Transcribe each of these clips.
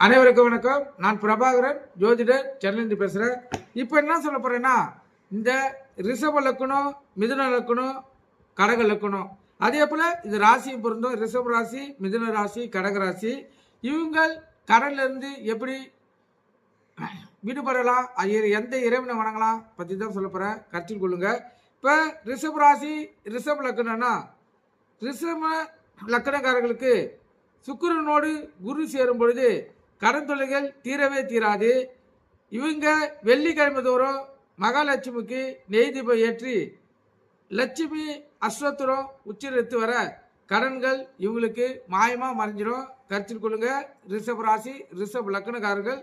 அனைவருக்கும் வணக்கம். நான் பிரபாகரன் ஜோதிடர் சென்னையிலிருந்து பேசுகிறேன் இப்போ என்ன சொல்ல போகிறேன்னா இந்த ரிஷப லக்கணம் மிதுன லக்கணம் கடக லக்கணம் அதே போல் இது ராசியும் பொருந்தும். ரிஷப ராசி மிதுன ராசி கடக ராசி. இவங்கள் கடல்ல இருந்து எப்படி விடுபடலாம்? அது எந்த இறைவனை வணங்கலாம்? பற்றி தான் சொல்ல போகிறேன் கருத்தில் கொள்ளுங்கள் இப்போ ரிஷப ராசி ரிஷப லக்கணம்னா ரிஷப லக்கணக்காரர்களுக்கு சுக்கரனோடு குரு சேரும் பொழுது கடன் தீரவே தீராது. இவங்க வெள்ளிக்கிழமை தோறும் மகாலட்சுமிக்கு நெய் தீபம் ஏற்றி லட்சுமி அஸ்வத்துரம் உச்சரித்து வர கடன்கள் இவங்களுக்கு மாயமாக மறைஞ்சிடும் கருத்தில் கொள்ளுங்க. ரிஷப் ராசி ரிஷப் லக்கணக்காரர்கள்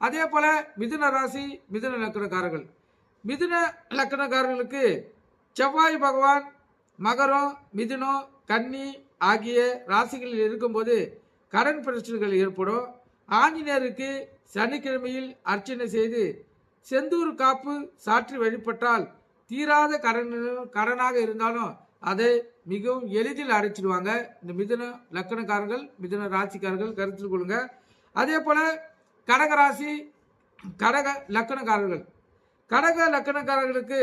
அதே போல் மிதுன ராசி மிதுன லக்கணக்காரர்கள் மிதுன லக்கணக்காரர்களுக்கு செவ்வாய் பகவான் மகரம் மிதுனம் கன்னி ஆகிய ராசிகளில் இருக்கும்போது கடன் பிரச்சனைகள் ஏற்படும். ஆஞ்சநேயருக்கு சனிக்கிழமையில் அர்ச்சனை செய்து செந்தூர் காப்பு சாற்றி வழிபட்டால் தீராத கடன் கடனாக இருந்தாலும் அதை மிகவும் எளிதில் அடைச்சிடுவாங்க. இந்த மிதுன லக்கணக்காரர்கள் மிதுன ராசிக்காரர்கள் கருத்தில் கொள்ளுங்க. அதே போல் கடக ராசி கடக லக்கணக்காரர்கள். கடக லக்கணக்காரர்களுக்கு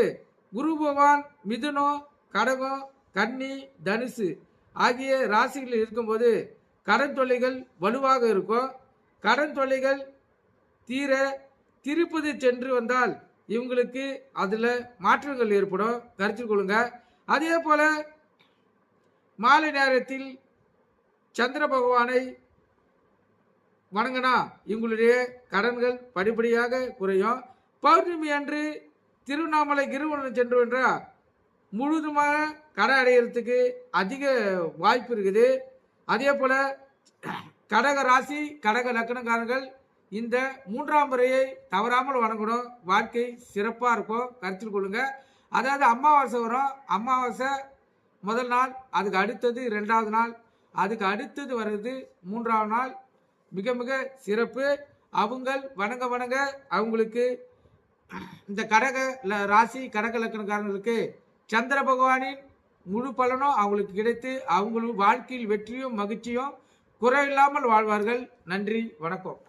குரு பகவான் மிதுனம் கடகம் கன்னி தனுசு ஆகிய ராசிகளில் இருக்கும்போது கடன் தொல்லைகள் வலுவாக இருக்கும். கடன் தொல்லைகள் தீர திருப்பதி சென்று வந்தால் இவங்களுக்கு அதில் மாற்றங்கள் ஏற்படும். கருத்தில் கொள்ளுங்க. அதே போல் மாலை நேரத்தில் சந்திர பகவானை வணங்கினா இவங்களுடைய கடன்கள் படிப்படியாக குறையும். பௌர்ணமி அன்று திருவண்ணாமலை கிருவனம் சென்று என்றால் முழுதுமாக கடை அடையிறதுக்கு அதிக வாய்ப்பு இருக்குது. அதே போல் கடக ராசி கடக லக்கணக்காரர்கள் இந்த மூன்றாம் முறையை தவறாமல் வணங்கணும். வாழ்க்கை சிறப்பாக இருக்கும். கருத்தில் கொள்ளுங்க. அதாவது அமாவாசை வரும். அமாவாசை முதல் நாள் அதுக்கு அடுத்தது ரெண்டாவது நாள். அதுக்கு அடுத்தது வர்றது மூன்றாவது நாள். மிக மிக சிறப்பு. அவங்கள் வணங்க வணங்க அவங்களுக்கு இந்த கடக ராசி கடக லக்கணக்காரங்களுக்கு சந்திர பகவானின் முழு பலனும் அவங்களுக்கு கிடைத்து அவங்களும் வாழ்க்கையில் வெற்றியும் மகிழ்ச்சியும் குறையில்லாமல் வாழ்வார்கள். நன்றி வணக்கம்.